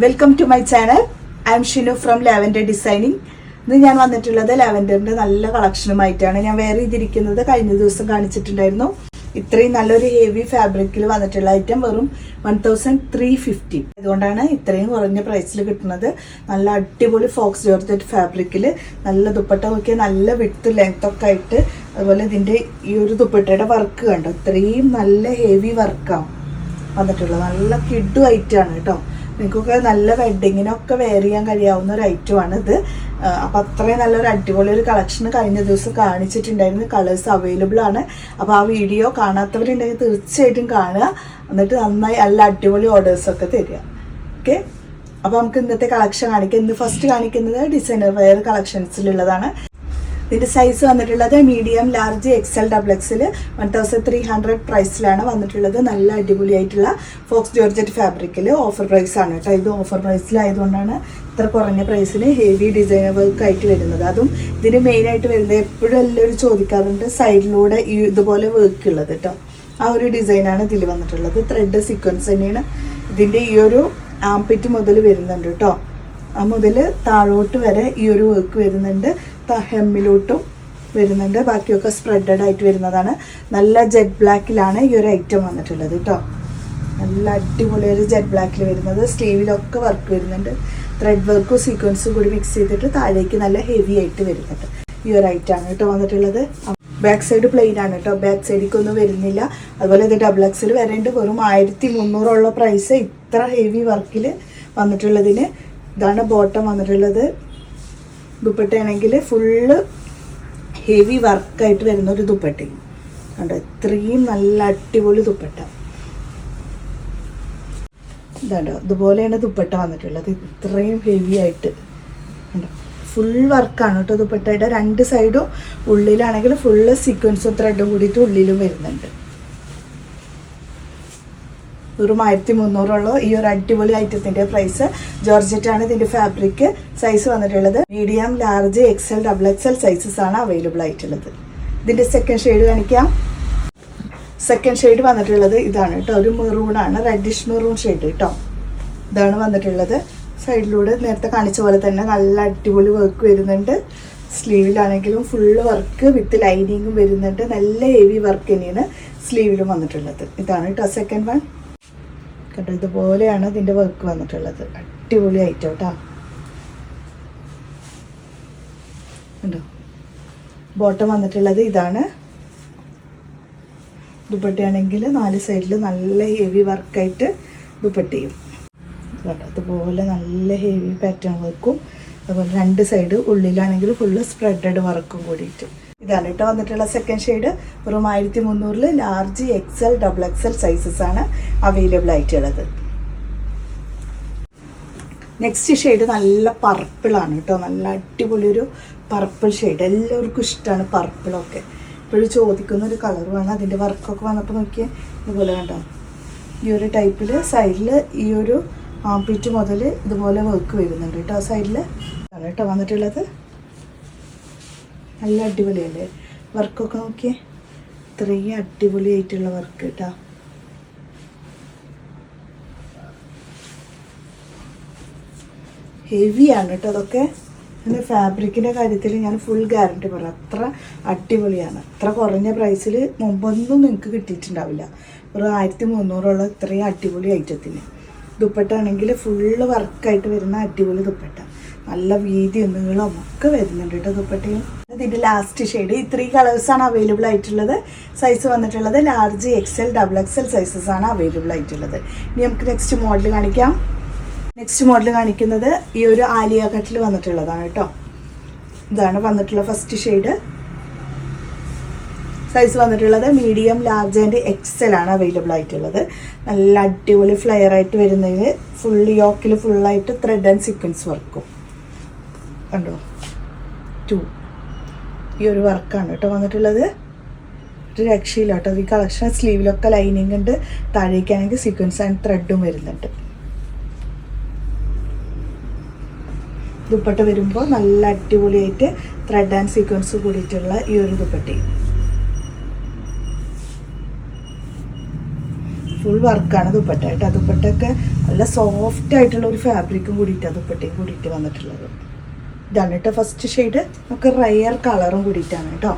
Welcome to my channel I am Shinu from lavender designing ഇന്ന് ഞാൻ വന്നിട്ടുള്ളത് ലാവൻഡറിന്റെ നല്ല കളക്ഷനുമായിട്ടാണ്. ഞാൻ വേറെ ഇതിരിക്കുന്നത് കഴിഞ്ഞ ദിവസം കാണിച്ചിട്ടുണ്ടായിരുന്നു. ഇത്രയും നല്ലൊരു ഹെവി ഫാബ്രിക്കിൽ വന്നിട്ടുള്ള ഐറ്റം വെറും വൺ തൗസൻഡ് ത്രീ ഫിഫ്റ്റി അതുകൊണ്ടാണ് ഇത്രയും കുറഞ്ഞ പ്രൈസിൽ കിട്ടുന്നത്. നല്ല അടിപൊളി ഫോക്സ് ജോർജറ്റ് ഫാബ്രിക്കിൽ നല്ല ദുപ്പട്ട നോക്കിയാൽ നല്ല വിട്ട് ലെങ്ത് ഒക്കെ ആയിട്ട് അതുപോലെ ഇതിന്റെ ഈ ഒരു ദുപ്പട്ടയുടെ വർക്ക് കണ്ടോ? ഇത്രയും നല്ല ഹെവി വർക്കാണ് വന്നിട്ടുള്ളത്. നല്ല കിഡു ഐറ്റാണ് കേട്ടോ. നിങ്ങൾക്കൊക്കെ നല്ല വെഡിങ്ങിനൊക്കെ വെയർ ചെയ്യാൻ കഴിയാവുന്ന ഒരു ഐറ്റമാണ് ഇത് അപ്പം അത്രയും നല്ലൊരു അടിപൊളി ഒരു കളക്ഷൻ കഴിഞ്ഞ ദിവസം കാണിച്ചിട്ടുണ്ടായിരുന്നു. കളേഴ്സ് അവൈലബിൾ ആണ്. അപ്പോൾ ആ വീഡിയോ കാണാത്തവരുണ്ടെങ്കിൽ തീർച്ചയായിട്ടും കാണുക. എന്നിട്ട് നന്നായി നല്ല അടിപൊളി ഓർഡേഴ്സൊക്കെ തരിക. ഓക്കെ അപ്പോൾ നമുക്ക് ഇന്നത്തെ കളക്ഷൻ കാണിക്കാം. ഇന്ന് ഫസ്റ്റ് കാണിക്കുന്നത് ഡിസൈനർ വെയർ കളക്ഷൻസിലുള്ളതാണ് ഇതിന്റെ സൈസ് വന്നിട്ടുള്ളത് medium large XL double XL one thousand three hundred പ്രൈസിലാണ് വന്നിട്ടുള്ളത്. നല്ല അടിപൊളിയായിട്ടുള്ള ഫോക്സ് ജോർജറ്റ് ഫാബ്രിക്കിൽ ഓഫർ പ്രൈസ് ആണ് കേട്ടോ. ഇത് ഓഫർ പ്രൈസിലായതുകൊണ്ടാണ് ഇത്ര കുറഞ്ഞ പ്രൈസിന് ഹെവി ഡിസൈനർ വർക്ക് ആയിട്ട് വരുന്നത്. അതും ഇതിന് മെയിനായിട്ട് വരുന്നത് എപ്പോഴും എല്ലാവരും ചോദിക്കാറുണ്ട് സൈഡിലൂടെ ഈ ഇതുപോലെ വർക്ക് ഉള്ളത് കേട്ടോ ആ ഒരു ഡിസൈനാണ് ഇതിൽ വന്നിട്ടുള്ളത്. ത്രെഡ് സീക്വൻസ് തന്നെയാണ് ഇതിന്റെ ഈ ഒരു ആംപിറ്റ് മുതൽ വരുന്നുണ്ട് കേട്ടോ മുതൽ താഴോട്ട് വരെ ഈ ഒരു വർക്ക് വരുന്നുണ്ട്. ഹെമ്മിലോട്ടും വരുന്നുണ്ട്. ബാക്കിയൊക്കെ സ്പ്രെഡഡ് ആയിട്ട് വരുന്നതാണ്. നല്ല ജെറ്റ് ബ്ലാക്കിലാണ് ഈ ഒരു ഐറ്റം വന്നിട്ടുള്ളത് കേട്ടോ നല്ല അടിപൊളി ഒരു ജെറ്റ് ബ്ലാക്കിൽ വരുന്നത്. സ്ലീവിലൊക്കെ വർക്ക് വരുന്നുണ്ട്. ത്രെഡ് വർക്കും സീക്വൻസും കൂടി മിക്സ് ചെയ്തിട്ട് താഴേക്ക് നല്ല ഹെവി ആയിട്ട് വരുന്നുണ്ട്. ഈ ഒരു ഐറ്റമാണ് കേട്ടോ വന്നിട്ടുള്ളത്. ബാക്ക് സൈഡ് പ്ലെയിൻ ആണ് കേട്ടോ ബാക്ക് സൈഡിലേക്ക് ഒന്നും വരുന്നില്ല. അതുപോലെ ഇത് ഡബിൾ എക്സിൽ വരേണ്ട വെറും ആയിരത്തി മുന്നൂറോളം പ്രൈസ് ഇത്ര ഹെവി വർക്കിൽ വന്നിട്ടുള്ളതിന്. ഇതാണ് ബോട്ടം വന്നിട്ടുള്ളത്. ദുപ്പട്ടയാണെങ്കിൽ ഫുള്ള് ഹെവി വർക്കായിട്ട് വരുന്ന ഒരു ദുപ്പട്ടയും. കണ്ടോ ഇത്രയും നല്ല അടിപൊളി ദുപ്പട്ട. ഇതാണ്ടോ ഇതുപോലെയാണ് ദുപ്പട്ട വന്നിട്ടുള്ളത്. ഇത്രയും ഹെവി ആയിട്ട്. ഫുൾ വർക്കാണ് കേട്ടോ ദുപ്പട്ടയുടെ. രണ്ട് സൈഡും ഉള്ളിലാണെങ്കിൽ ഫുള്ള് സീക്വൻസും ത്രെഡും കൂടിയിട്ട് ഉള്ളിലും വരുന്നുണ്ട്. വെറും ആയിരത്തി മുന്നൂറുള്ളൂ ഈ ഒരു അടിപൊളി ഐറ്റത്തിന്റെ പ്രൈസ് ജോർജറ്റ് ആണ് ഇതിന്റെ ഫാബ്രിക് സൈസ് വന്നിട്ടുള്ളത് medium large XL double XL sizes ആണ് അവൈലബിൾ ആയിട്ടുള്ളത്. ഇതിന്റെ സെക്കൻഡ് ഷെയ്ഡ് കാണിക്കാം. സെക്കൻഡ് ഷെയ്ഡ് വന്നിട്ടുള്ളത് ഇതാണ് കേട്ടോ. ഒരു മെറൂൺ ആണ്. റെഡിഷ് മെറൂൺ ഷെയ്ഡ് കേട്ടോ. ഇതാണ് വന്നിട്ടുള്ളത്. സൈഡിലൂടെ നേരത്തെ കാണിച്ച പോലെ തന്നെ നല്ല അടിപൊളി വർക്ക് വരുന്നുണ്ട്. സ്ലീവിലാണെങ്കിലും ഫുള്ള് വർക്ക് വിത്ത് ലൈനിങ്ങും വരുന്നുണ്ട്. നല്ല ഹെവി വർക്ക് തന്നെയാണ് സ്ലീവിലും വന്നിട്ടുള്ളത്. ഇതാണ് കേട്ടോ സെക്കൻഡ് വൺ കണ്ടോ ഇതുപോലെയാണ് ഇതിന്റെ വർക്ക് വന്നിട്ടുള്ളത്. അടിപൊളി ഐറ്റം കേട്ടോ കണ്ടോ? ബോട്ടം വന്നിട്ടുള്ളത് ഇതാണ്. ദുപ്പട്ടയാണെങ്കിൽ നാല് സൈഡിൽ നല്ല ഹെവി വർക്കായിട്ട് ദുപ്പട്ടയും കണ്ടോ അതുപോലെ നല്ല ഹെവി പാറ്റേൺ വർക്കും അതുപോലെ രണ്ട് സൈഡ് ഉള്ളിലാണെങ്കിൽ ഫുള്ള് സ്പ്രെഡഡ് വർക്കും കൂടിയിട്ട്. ഇതാണ് കേട്ടോ. വന്നിട്ടുള്ള സെക്കൻഡ് ഷെയ്ഡ് വെറും ആയിരത്തി മുന്നൂറിൽ large XL double XL sizes ആണ് അവൈലബിൾ ആയിട്ടുള്ളത്. നെക്സ്റ്റ് ഷെയ്ഡ് നല്ല പർപ്പിളാണ് കേട്ടോ. നല്ല അടിപൊളി ഒരു പർപ്പിൾ ഷെയ്ഡ് എല്ലാവർക്കും ഇഷ്ടമാണ് പർപ്പിളൊക്കെ ഇപ്പോഴും ചോദിക്കുന്ന ഒരു കളറുമാണ് അതിന്റെ വർക്കൊക്കെ വന്നപ്പോൾ നോക്കിയാൽ ഇതുപോലെ കണ്ടോ? ഈ ഒരു ടൈപ്പിൽ സൈഡിൽ ഈ ഒരു ആംപിറ്റ് മുതൽ ഇതുപോലെ വർക്ക് വരുന്നുണ്ട് കേട്ടോ. ആ സൈഡിൽ കേട്ടോ വന്നിട്ടുള്ളത്. നല്ല അടിപൊളിയല്ലേ? വർക്കൊക്കെ നോക്കിയേ? ഇത്രയും അടിപൊളിയായിട്ടുള്ള വർക്ക് കേട്ടോ ഹെവിയാണ് കേട്ടോ അതൊക്കെ. പിന്നെ ഫാബ്രിക്കിന്റെ കാര്യത്തിൽ ഞാൻ ഫുൾ ഗ്യാരണ്ടി പറയാം. അത്ര അടിപൊളിയാണ്. അത്ര കുറഞ്ഞ പ്രൈസിൽ മുമ്പൊന്നും നിങ്ങൾക്ക് കിട്ടിയിട്ടുണ്ടാവില്ല. ഒരു ആയിരത്തി മുന്നൂറുള്ള ഇത്രയും അടിപൊളി ഐറ്റത്തിന് ദുപ്പട്ട ആണെങ്കിൽ ഫുള്ള് വർക്കായിട്ട് വരുന്ന അടിപൊളി ദുപ്പട്ട. നല്ല വീതിയും നീളം ഒക്കെ വരുന്നുണ്ട് കേട്ടോ ദുപ്പട്ടയും ഇതിന്റെ ലാസ്റ്റ് ഷെയ്ഡ് ഈ ത്രീ കളേഴ്സാണ് അവൈലബിൾ ആയിട്ടുള്ളത്. സൈസ് വന്നിട്ടുള്ളത് large XL double XL sizes ആണ് അവൈലബിൾ ആയിട്ടുള്ളത്. ഇനി നമുക്ക് നെക്സ്റ്റ് മോഡൽ കാണിക്കാം. നെക്സ്റ്റ് മോഡൽ കാണിക്കുന്നത് ഈ ഒരു ആലിയ കട്ടിൽ വന്നിട്ടുള്ളതാണ് കേട്ടോ. ഇതാണ് വന്നിട്ടുള്ള ഫസ്റ്റ് ഷെയ്ഡ് സൈസ് വന്നിട്ടുള്ളത് മീഡിയം ലാർജ് ആൻഡ് എക്സൽ ആണ് അവൈലബിൾ ആയിട്ടുള്ളത്. നല്ല അടിപൊളി ഫ്ലെയർ ആയിട്ട് വരുന്നതിന് ഫുൾ യോക്കിൽ ഫുള്ളായിട്ട് ത്രെഡ് ആൻഡ് സീക്വൻസ് വർക്കും കണ്ടോ? ടു ഈ ഒരു വർക്കാണ് കേട്ടോ. വന്നിട്ടുള്ളത് ഒരു രക്ഷയില്ല കേട്ടോ ഈ കളക്ഷൻ സ്ലീവിലൊക്കെ ലൈനിങ് ഉണ്ട്. താഴേക്കാണെങ്കിൽ സീക്വൻസ് ആൻഡ് ത്രെഡും വരുന്നുണ്ട്. ദുപ്പട്ട വരുമ്പോൾ നല്ല അടിപൊളിയായിട്ട് ത്രെഡ് ആൻഡ് സീക്വൻസ് കൂടിയിട്ടുള്ള ഈ ഒരു ദുപ്പട്ടി ഫുൾ വർക്കാണ് ദുപ്പട്ട കേട്ടോ. ദുപ്പട്ടയൊക്കെ നല്ല സോഫ്റ്റ് ആയിട്ടുള്ള ഒരു ഫാബ്രിക്കും കൂടിയിട്ടാണ് ദുപ്പട്ടയും കൂടിയിട്ട് വന്നിട്ടുള്ളത്. ഇതാണ് കേട്ടോ. ഫസ്റ്റ് ഷെയ്ഡ് നമുക്ക് റയർ കളറും കൂടിയിട്ടാണ് കേട്ടോ.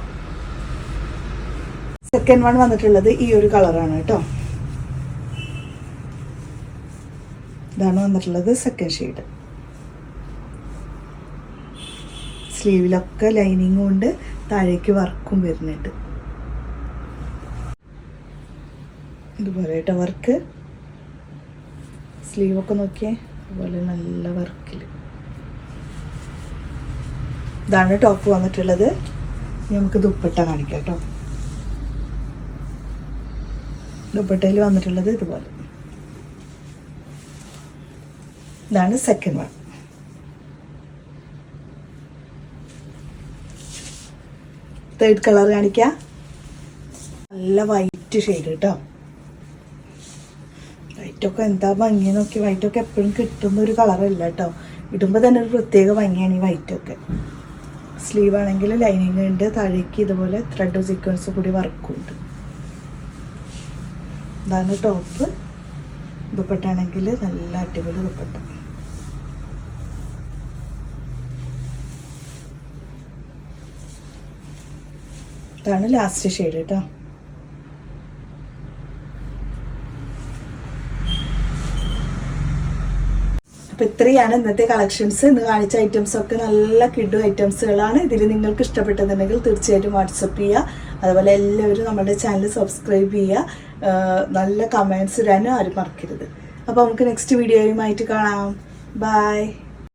സെക്കൻഡ് വൺ വന്നിട്ടുള്ളത് ഈ ഒരു കളറാണ് കേട്ടോ. ഇതാണ് വന്നിട്ടുള്ളത് സെക്കൻഡ് ഷെയ്ഡ് സ്ലീവിലൊക്കെ ലൈനിങ് കൊണ്ട് താഴേക്ക് വർക്കും വരുന്നുണ്ട്. ഇതുപോലെ കേട്ടോ വർക്ക് സ്ലീവൊക്കെ നോക്കിയേ. അതുപോലെ നല്ല വർക്കിൽ ഇതാണ് ടോപ്പ് വന്നിട്ടുള്ളത്. നമുക്ക് ദുപ്പട്ട കാണിക്കാം കേട്ടോ ദുപ്പട്ടയിൽ വന്നിട്ടുള്ളത് ഇതുപോലെ. ഇതാണ് സെക്കൻഡ് വൺ തേർഡ് കളർ കാണിക്കാം. നല്ല വൈറ്റ് ഷെയ്ഡ് കേട്ടോ വൈറ്റൊക്കെ എന്താ ഭംഗി നോക്കി. വൈറ്റൊക്കെ എപ്പോഴും കിട്ടുന്ന ഒരു കളറല്ല കേട്ടോ ഇടുമ്പോൾ തന്നെ ഒരു പ്രത്യേക ഭംഗിയാണ് ഈ വൈറ്റൊക്കെ സ്ലീവ് ആണെങ്കിൽ ലൈനിങ് ഉണ്ട്. താഴേക്ക് ഇതുപോലെ ത്രെഡ് സീക്വൻസ് കൂടി വർക്കും ഉണ്ട്. ഇതാണ് ടോപ്പ് ദുപ്പട്ടാണെങ്കിൽ നല്ല അടിപൊളി ദുപ്പട്ട. ഇതാണ് ലാസ്റ്റ് ഷെയ്ഡ് കേട്ടോ അപ്പോൾ ഇത്രയാണ് ഇന്നത്തെ കളക്ഷൻസ് ഇന്ന് കാണിച്ച ഐറ്റംസ് ഒക്കെ നല്ല കിഡു ഐറ്റംസുകളാണ് ഇതിൽ നിങ്ങൾക്ക് ഇഷ്ടപ്പെട്ടെന്നുണ്ടെങ്കിൽ തീർച്ചയായിട്ടും വാട്സപ്പ് ചെയ്യുക. അതുപോലെ എല്ലാവരും നമ്മുടെ ചാനൽ സബ്സ്ക്രൈബ് ചെയ്യുക. നല്ല കമൻസ് ഇടാനും ആരും മറക്കരുത്. അപ്പോൾ നമുക്ക് നെക്സ്റ്റ് വീഡിയോയുമായിട്ട് കാണാം. ബൈ